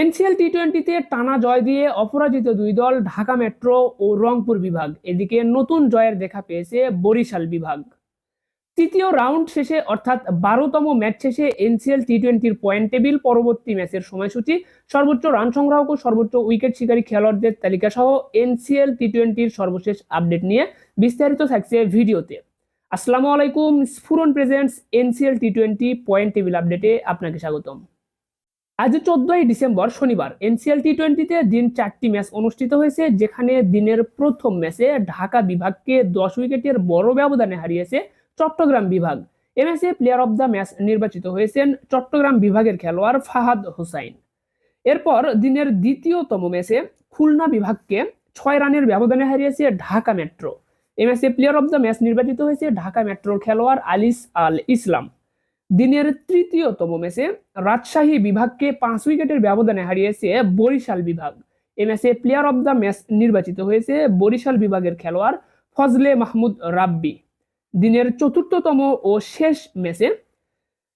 NCL টি টোয়েন্টিতে টানা জয় দিয়ে অপরাজিত দুই দল, ঢাকা মেট্রো ও রংপুর বিভাগ। এদিকে নতুন জয়ের দেখা পেয়েছে বরিশাল বিভাগ। তৃতীয় রাউন্ড শেষে, অর্থাৎ বারোতম ম্যাচ শেষে এনসিএল টি টোয়েন্টির পয়েন্ট টেবিল পরবর্তী ম্যাচের সময়সূচি, সর্বোচ্চ রান সংগ্রাহক ও সর্বোচ্চ উইকেট শিকারী খেলোয়াড়দের তালিকা সহ এনসিএল টি টোয়েন্টির সর্বশেষ আপডেট নিয়ে বিস্তারিত থাকছে ভিডিওতে। আসসালামু আলাইকুম, Sphuron presents, NCL T twenty point table আপডেটে আপনাকে স্বাগতম। আজ চোদ্দই ডিসেম্বর শনিবার, এনসিএল টি টোয়েন্টিতে দিন চারটি ম্যাচ অনুষ্ঠিত হয়েছে, যেখানে দিনের প্রথম ম্যাচে ঢাকা বিভাগকে দশ উইকেটের বড় ব্যবধানে হারিয়েছে চট্টগ্রাম বিভাগ। এ ম্যাচে প্লেয়ার অব দ্য ম্যাচ নির্বাচিত হয়েছেন চট্টগ্রাম বিভাগের খেলোয়াড় ফাহাদ হোসাইন। এরপর দিনের দ্বিতীয়তম ম্যাচে খুলনা বিভাগকে ছয় রানের ব্যবধানে হারিয়েছে ঢাকা মেট্রো। এ ম্যাচে প্লেয়ার অব দ্য ম্যাচ নির্বাচিত হয়েছে ঢাকা মেট্রোর খেলোয়াড় আলিস আল ইসলাম দিনের তৃতীয়তম ম্যাচে রাজশাহী বিভাগকে পাঁচ উইকেটের ব্যবধানে হারিয়েছে বরিশাল বিভাগ। এ ম্যাচে প্লেয়ার অব দ্য ম্যাচ নির্বাচিত হয়েছে বরিশাল বিভাগের খেলোয়াড় ফজলে মাহমুদ রাব্বি। দিনের চতুর্থতম ও শেষ ম্যাচে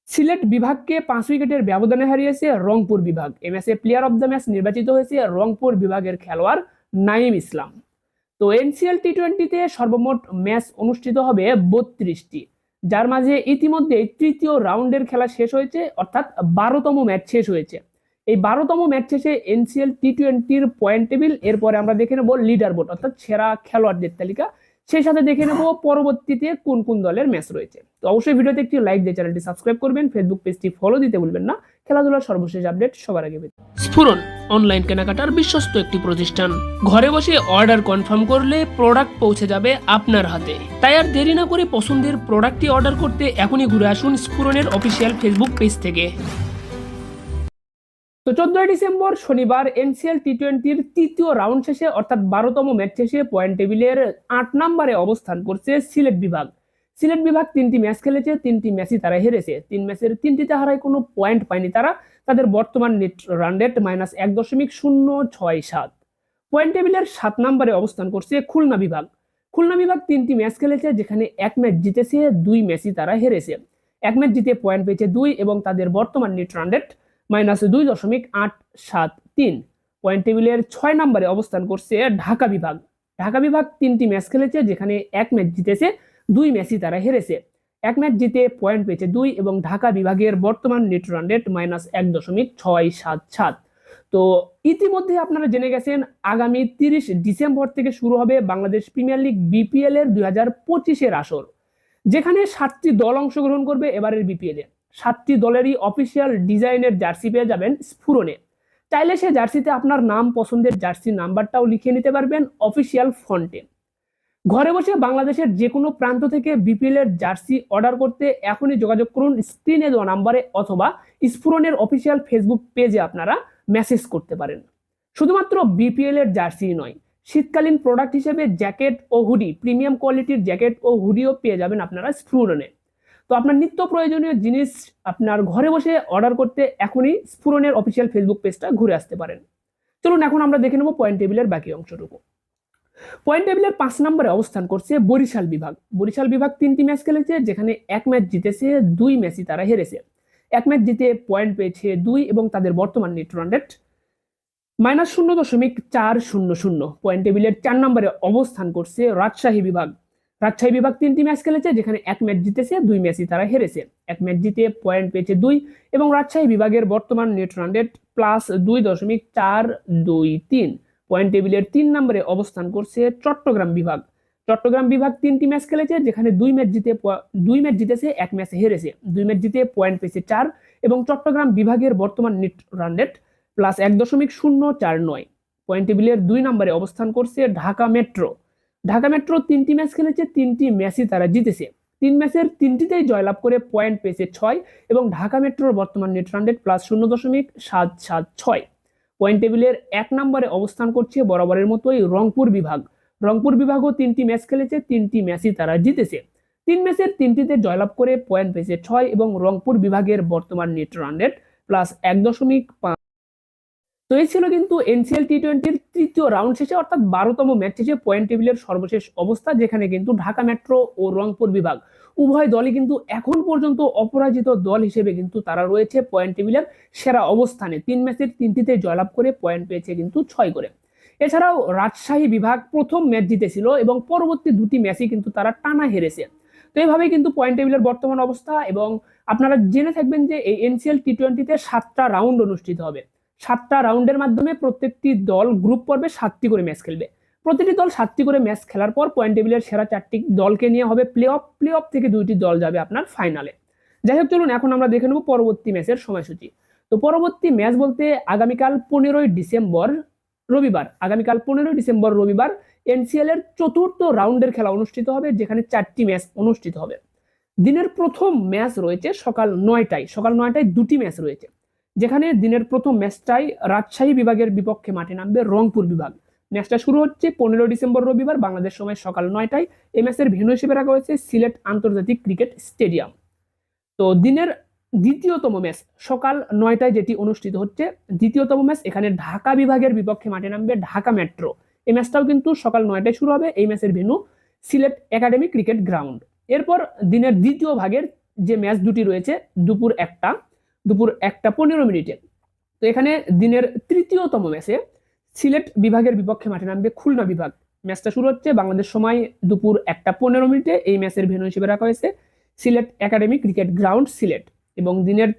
সিলেট বিভাগকে পাঁচ উইকেটের ব্যবধানে হারিয়েছে রংপুর বিভাগ। এ ম্যাচে প্লেয়ার অব দ্য ম্যাচ নির্বাচিত হয়েছে রংপুর বিভাগের খেলোয়াড় নাইম ইসলাম। তো এনসিএল টি টোয়েন্টিতে সর্বমোট ম্যাচ অনুষ্ঠিত হবে বত্রিশটি। যার মাঝে ইতিমধ্যে তৃতীয় রাউন্ডের খেলা শেষ হয়েছে, অর্থাৎ বারোতম ম্যাচ শেষ হয়েছে। এই বারোতম ম্যাচ শেষে এনসিএল টি টোয়েন্টির পয়েন্ট টেবিল এরপরে আমরা দেখে নেব লিডার বোর্ড অর্থাৎ সেরা খেলোয়াড়দের তালিকা। সেই সাথে দেখে নেব পরবর্তীতে কোন কোন দলের ম্যাচ রয়েছে। তো অবশ্যই ভিডিওতে একটি লাইক দিয়ে চ্যানেলটি সাবস্ক্রাইব করবেন ফেসবুক পেজটি ফলো দিতে ভুলবেন না। খেলাধুলার সর্বশেষ আপডেট সবার আগে পেতে। স্ফুরন অনলাইন কেনাকাটার বিশ্বস্ত একটি প্রতিষ্ঠান। ঘরে বসে অর্ডার কনফার্ম করলে প্রোডাক্ট পৌঁছে যাবে আপনার হাতে। তাই আর দেরি না করে পছন্দের প্রোডাক্টটি অর্ডার করতে এখনই ঘুরে আসুন স্ফুরনের অফিসিয়াল ফেসবুক পেজ থেকে। তো চোদ্দই ডিসেম্বর শনিবার এনসিএল টি টোয়েন্টির তৃতীয় রাউন্ড শেষে, অর্থাৎ বারোতম ম্যাচ শেষে পয়েন্ট টেবিলের আট নম্বরে অবস্থান করছে সিলেট বিভাগ। সিলেট বিভাগ তিনটি ম্যাচ খেলেছে, তিনটি ম্যাচই তারা হেরেছে। তিন ম্যাচের তিনটিতে হারায় কোনো পয়েন্ট পায়নি তারা। তাদের বর্তমান নেট রান রেট মাইনাস এক দশমিক শূন্য ছয় সাত। পয়েন্ট টেবিলের সাত নম্বরে অবস্থান করছে খুলনা বিভাগ। খুলনা বিভাগ তিনটি ম্যাচ খেলেছে, যেখানে এক ম্যাচ জিতেছে, দুই ম্যাচই তারা হেরেছে। এক ম্যাচ জিতে পয়েন্ট পেয়েছে দুই এবং তাদের বর্তমান নেট রান রেট মাইনাস দুই দশমিক আট সাত তিন। পয়েন্ট টেবিলের ছয় নম্বরে অবস্থান করছে ঢাকা বিভাগ। ঢাকা বিভাগ তিনটি ম্যাচ খেলেছে, যেখানে এক ম্যাচ জিতেছে, দুই ম্যাচই তারা হেরেছে। এক ম্যাচ জিতে পয়েন্ট পেয়েছে দুই এবং ঢাকা বিভাগের বর্তমান নেট রান রেট মাইনাস এক দশমিক ছয় সাত সাত। তো ইতিমধ্যে আপনারা জেনে গেছেন, আগামী তিরিশ ডিসেম্বর থেকে শুরু হবে বাংলাদেশ প্রিমিয়ার লিগ বিপিএল এর দুই হাজার পঁচিশের আসর, যেখানে সাতটি দল অংশগ্রহণ করবে এবারের বিপিএল। এ সাতটি দলেরই অফিসিয়াল ডিজাইনের জার্সি পেয়ে যাবেন স্ফুরনে চাইলে সে জার্সিতে আপনার নাম, পছন্দের জার্সি নাম্বারটাও লিখে নিতে পারবেন অফিসিয়াল ফন্টে ঘরে বসে বাংলাদেশের যে কোনো প্রান্ত থেকে বিপিএল এর জার্সি অর্ডার করতে এখনই যোগাযোগ করুন স্ক্রিনে দেওয়া নাম্বারে অথবা স্ফুরনের অফিসিয়াল ফেসবুক পেজে আপনারা মেসেজ করতে পারেন। শুধুমাত্র বিপিএল এর জার্সি নয়, শীতকালীন প্রোডাক্ট হিসেবে জ্যাকেট ও হুডি প্রিমিয়াম কোয়ালিটির জ্যাকেট ও হুডিও পেয়ে যাবেন আপনারা স্ফুরনে তো আপনার নিত্য প্রয়োজনীয় জিনিস আপনার ঘরে বসে অর্ডার করতে এখনই স্ফুরনের অফিসিয়াল ফেসবুক পেজটা ঘুরে আসতে পারেন। চলুন এখন আমরা দেখে নেব পয়েন্ট টেবিলের বাকি অংশটুকু। পয়েন্ট টেবিলের পাঁচ নম্বরে অবস্থান করছে বরিশাল বিভাগ। বরিশাল বিভাগ তিনটি ম্যাচ খেলেছে, যেখানে এক ম্যাচ জিতেছে, দুই ম্যাচই তারা হেরেছে। এক ম্যাচ জিতে পয়েন্ট পেয়েছে দুই এবং তাদের বর্তমান নেট রান রেট মাইনাস শূন্য দশমিক চার শূন্য শূন্য। পয়েন্ট টেবিলের চার নম্বরে অবস্থান করছে রাজশাহী বিভাগ। রাজশাহী বিভাগ তিনটি ম্যাচ খেলেছে, যেখানে এক ম্যাচ জিতেছে, দুই ম্যাচই তারা হেরেছে। এক ম্যাচ জিতে পয়েন্ট পেয়েছে দুই এবং রাজশাহী বিভাগের বর্তমান নেট রান রেট প্লাস দুই দশমিক চার দুই তিন। পয়েন্ট টেবিলের তিন নম্বরে অবস্থান করছে চট্টগ্রাম বিভাগ। চট্টগ্রাম বিভাগ তিনটি ম্যাচ খেলেছে, যেখানে দুই ম্যাচ জিতে দুই ম্যাচ জিতেছে, এক ম্যাচ হেরেছে। দুই ম্যাচ জিতে পয়েন্ট পেয়েছে চার এবং চট্টগ্রাম বিভাগের বর্তমান নেট রান রেট প্লাস এক দশমিক শূন্য চার নয়। পয়েন্ট টেবিলের দুই নম্বরে অবস্থান করছে ঢাকা মেট্রো ঢাকা মেট্রো তিনটি ম্যাচ খেলেছে, তিনটি ম্যাচই তারা জিতেছে। তিন ম্যাচের তিনটিতেই জয়লাভ করে পয়েন্ট পেয়েছে ছয় এবং ঢাকা মেট্রোর বর্তমান নেট রান রেট প্লাস শূন্য দশমিক সাত সাত ছয়। পয়েন্ট টেবিলের এক নম্বরে অবস্থান করছে বরাবরের মতোই রংপুর বিভাগ। রংপুর বিভাগও তিনটি ম্যাচ খেলেছে, তিনটি ম্যাচই তারা জিতেছে। তিন ম্যাচের তিনটিতে জয়লাভ করে পয়েন্ট পেয়েছে ছয় এবং রংপুর বিভাগের বর্তমান নেট রান রেট প্লাস এক দশমিক তো এই ছিল কিন্তু এনসিএল টি টোয়েন্টির তৃতীয় রাউন্ড শেষে, অর্থাৎ বারোতম ম্যাচ শেষে পয়েন্ট টেবিলের সর্বশেষ অবস্থা, যেখানে কিন্তু ঢাকা মেট্রো ও রংপুর বিভাগ উভয় দলই কিন্তু এখন পর্যন্ত অপরাজিত দল হিসেবে কিন্তু তারা রয়েছে পয়েন্ট টেবিলের সেরা অবস্থানে। তিন ম্যাচের তিনটিতে জয়লাভ করে পয়েন্ট পেয়েছে কিন্তু ছয় করে। এছাড়াও রাজশাহী বিভাগ প্রথম ম্যাচ জিতেছিল এবং পরবর্তী দুটি ম্যাচই কিন্তু তারা টানা হেরেছে। তো এইভাবেই কিন্তু পয়েন্ট টেবিলের বর্তমান অবস্থা এবং আপনারা জেনে থাকবেন যে এই এনসিএল টি টোয়েন্টিতে সাতটা রাউন্ড অনুষ্ঠিত হবে। সাতটা রাউন্ডের মাধ্যমে প্রত্যেকটি দল গ্রুপ পর্বে সাতটি করে ম্যাচ খেলবে। প্রতিটি দল সাতটি করে ম্যাচ খেলার পর পয়েন্ট টেবিলের সেরা চারটি দলকে নিয়ে হবে প্লে অফ প্লে অফ থেকে দুইটি দল যাবে আপনার ফাইনালে যাই হোক, চলুন এখন আমরা দেখে নেব পরবর্তী ম্যাচের সময়সূচি। তো পরবর্তী ম্যাচ বলতে আগামীকাল পনেরোই ডিসেম্বর রবিবার, আগামীকাল পনেরোই ডিসেম্বর রবিবার এনসিএল এর চতুর্থ রাউন্ডের খেলা অনুষ্ঠিত হবে, যেখানে চারটি ম্যাচ অনুষ্ঠিত হবে। দিনের প্রথম ম্যাচ রয়েছে সকাল নয়টায় সকাল নয়টায় দুটি ম্যাচ রয়েছে। যেখানে দিনের প্রথম ম্যাচটাই রাজশাহী বিভাগের বিপক্ষে মাঠে নামবে রংপুর বিভাগ। ম্যাচটা শুরু হচ্ছে পনেরো ডিসেম্বর রবিবার, বাংলাদেশ সময় সকাল নয়টায়। এই ম্যাচের ভেন্যু হিসেবে রাখা হয়েছে সিলেট আন্তর্জাতিক ক্রিকেট স্টেডিয়াম। তো দিনের দ্বিতীয়তম ম্যাচ সকাল নয়টায় যেটি অনুষ্ঠিত হচ্ছে, দ্বিতীয়তম ম্যাচ এখানে ঢাকা বিভাগের বিপক্ষে মাঠে নামবে ঢাকা মেট্রো। এই ম্যাচটাও কিন্তু সকাল নয়টায় শুরু হবে, এই ম্যাচের venue Sylhet academy cricket ground. এরপর দিনের দ্বিতীয় ভাগের যে ম্যাচ দুটি রয়েছে দুপুর একটা দুপুর একটা পনেরো মিনিটে। তো এখানে দিনের তৃতীয়তম ম্যাচে সিলেট বিভাগের বিপক্ষে মাঠে নামবে খুলনা বিভাগ। ম্যাচটা শুরু হচ্ছে বাংলাদেশ সময় দুপুর একটা পনেরো মিনিটে। এই ম্যাচের ভেন্যু হিসেবে রাখা হয়েছে Sylhet academy cricket ground Sylhet এবং দিনের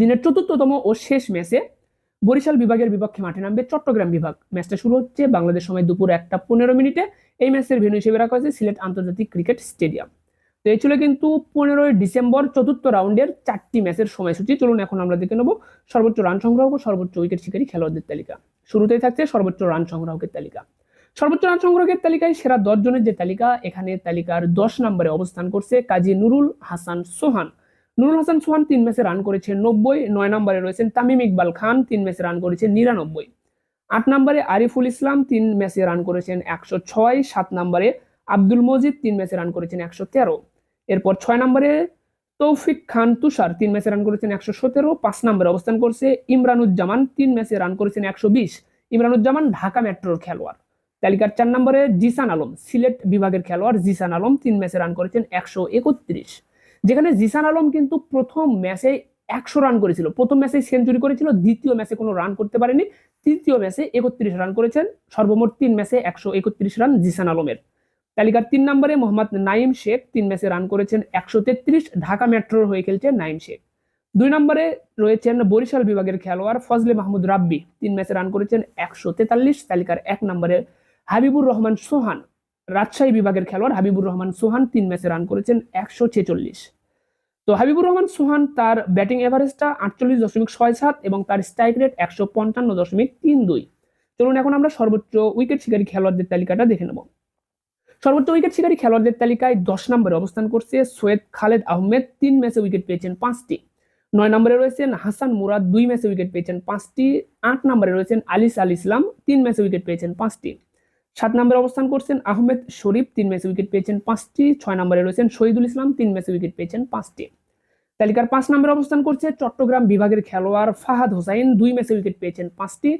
দিনের চতুর্থতম ও শেষ ম্যাচে বরিশাল বিভাগের বিপক্ষে মাঠে নামবে চট্টগ্রাম বিভাগ। ম্যাচটা শুরু হচ্ছে বাংলাদেশ সময় দুপুর একটা পনেরো মিনিটে। এই ম্যাচের ভেন্যু হিসেবে রাখা হয়েছে সিলেট আন্তর্জাতিক ক্রিকেট স্টেডিয়াম। তো এই ছিল কিন্তু পনেরোই ডিসেম্বর চতুর্থ রাউন্ডের চারটি ম্যাচের সময়সূচি। চলুন এখন আমরা দেখে নেব সর্বোচ্চ রান সংগ্রহ ও সর্বোচ্চ উইকেট শিকারী খেলোয়াড়দের তালিকা। শুরুতেই থাকছে সর্বোচ্চ রান সংগ্রাহকের তালিকা। সর্বোচ্চ রান সংগ্রহের তালিকায় সেরা দশ জনের যে তালিকা, এখানে তালিকার দশ নম্বরে অবস্থান করছে কাজী নুরুল হাসান সোহান। নুরুল হাসান সোহান তিন ম্যাচে রান করেছে নব্বই, নয় নম্বরে রয়েছেন তামিম ইকবাল খান, তিন ম্যাচে রান করেছে নিরানব্বই। আট নম্বরে আরিফুল ইসলাম, তিন ম্যাচে রান করেছেন একশো ছয়, সাত নম্বরে আব্দুল মজিদ, তিন ম্যাচে রান করেছেন একশো তেরো। এরপর ছয় নম্বরে তৌফিক খান তুষার, তিন ম্যাচে রান করেছেন একশো সতেরো, পাঁচ নম্বরে অবস্থান করছে ইমরানুজ্জামান, তিন ম্যাচে রান করেছেন একশো বিশ। ইমরানুজ্জামান ঢাকা মেট্রোর খেলোয়াড়। তালিকার চার নম্বরে জিসান আলম, সিলেট বিভাগের খেলোয়াড় জিসান আলম, তিন ম্যাচে রান করেছেন একশো একত্রিশ। যেখানে জিসান আলম কিন্তু প্রথম ম্যাচে একশো রান করেছিল। প্রথম ম্যাচে সেঞ্চুরি করেছিল, দ্বিতীয় ম্যাচে কোনো রান করতে পারেনি। তৃতীয় ম্যাচে একত্রিশ রান করেছেন। সর্বমোট তিন ম্যাচে একশো একত্রিশ রান জিসান আলমের। তালিকার তিন নম্বরে মোহাম্মদ নাইম শেখ তিন ম্যাচে রান করেছেন একশো তেত্রিশ ঢাকা মেট্রোর হয়ে খেলছেন নাইম শেখ। দুই নম্বরে রয়েছেন বরিশাল বিভাগের খেলোয়াড় ফজলে মাহমুদ রাব্বি, তিন ম্যাচে রান করেছেন একশো তেতাল্লিশ, তালিকার এক নম্বরে হাবিবুর রহমান সোহান। রাজশাহী বিভাগের খেলোয়াড় হাবিবুর রহমান সোহান তিন ম্যাচে রান করেছেন একশো ছেচল্লিশ। তো হাবিবুর রহমান সোহান তার ব্যাটিং এভারেজটা আটচল্লিশ দশমিক ছয় সাত এবং তার স্ট্রাইক রেট একশো পঞ্চান্ন দশমিক তিন দুই। চলুন এখন আমরা সর্বোচ্চ উইকেট শিকারী খেলোয়াড়দের তালিকাটা দেখে নেব। সর্বোচ্চ উইকেট শিকারী খেলোয়াড়দের তালিকায় দশ নম্বরে অবস্থান করছে সৈয়দ খালেদ আহমেদ, তিন ম্যাচে উইকেট পেয়েছেন পাঁচটি। নয় নম্বরে রয়েছেন হাসান মুরাদ, দুই ম্যাচে উইকেট পেয়েছেন পাঁচটি। আট নম্বরে রয়েছেন আলিস আল ইসলাম, তিন ম্যাচে উইকেট পেয়েছেন পাঁচটি। সাত নম্বরে অবস্থান করছেন আহমেদ শরীফ, তিন ম্যাচে উইকেট পেয়েছেন পাঁচটি। ছয় নম্বরে রয়েছেন শহীদুল ইসলাম, তিন ম্যাচে উইকেট পেয়েছেন পাঁচটি। তালিকার পাঁচ নম্বরে অবস্থান করছে চট্টগ্রাম বিভাগের খেলোয়াড় ফাহাদ হোসাইন, দুই ম্যাচে উইকেট পেয়েছেন পাঁচটি।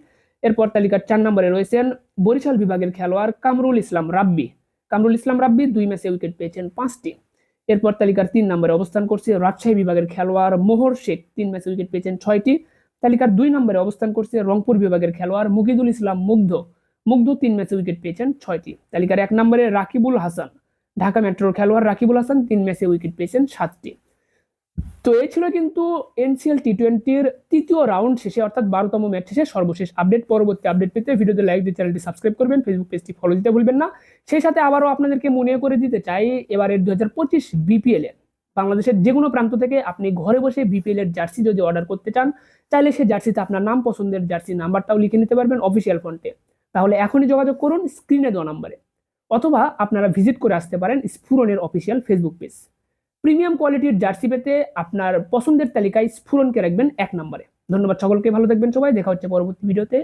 এরপর তালিকার চার নম্বরে রয়েছেন বরিশাল বিভাগের খেলোয়াড় কামরুল ইসলাম রাব্বি। কামরুল ইসলাম রাব্বি দুই ম্যাচে উইকেট পেয়েছেন পাঁচটি। এরপর তালিকার তিন নম্বরে অবস্থান করছে রাজশাহী বিভাগের খেলোয়াড় মোহর শেখ। তিন ম্যাচে উইকেট পেয়েছেন ছয়টি। তালিকার দুই নম্বরে অবস্থান করছে রংপুর বিভাগের খেলোয়াড় মুকিদুল ইসলাম মুগ্ধ। মুগ্ধ তিন ম্যাচে উইকেট পেয়েছেন ছয়টি। তালিকার এক নম্বরে রাকিবুল হাসান। ঢাকা মেট্রোর খেলোয়াড় রাকিবুল হাসান তিন ম্যাচে উইকেট পেয়েছেন সাতটি। তো এই ছিল কিন্তু এনসিএল টি টোয়েন্টির তৃতীয় রাউন্ড শেষে, অর্থাৎ বারোতম ম্যাচ শেষে সর্বশেষ আপডেট পরবর্তী আপডেট পেতে ভিডিওতে লাইক দিয়ে চ্যানেলটি সাবস্ক্রাইব করবেন ফেসবুক পেজটি ফলো দিতে ভুলবেন না। সেই সাথে আবারও আপনাদেরকে মনে করে দিতে চাই, এবারের দু হাজার পঁচিশ বিপিএল এ বাংলাদেশের যে কোনো প্রান্ত থেকে আপনি ঘরে বসে বিপিএল এর জার্সি যদি অর্ডার করতে চান চাইলে সেই জার্সিতে আপনার নাম, পছন্দের জার্সি নাম্বারটাও লিখে নিতে পারবেন অফিসিয়াল ফন্টে তাহলে এখনই যোগাযোগ করুন স্ক্রিনে দেওয়া নাম্বারে অথবা আপনারা ভিজিট করে আসতে পারেন স্ফুরনের অফিসিয়াল ফেসবুক পেজ প্রিমিয়াম কোয়ালিটির জার্সি পেতে আপনার পছন্দের তালিকায় স্ফুরনকে রাখবেন এক নম্বরে। ধন্যবাদ সকলকে, ভালো দেখবেন সবাই, দেখা হচ্ছে পরবর্তী ভিডিওতে।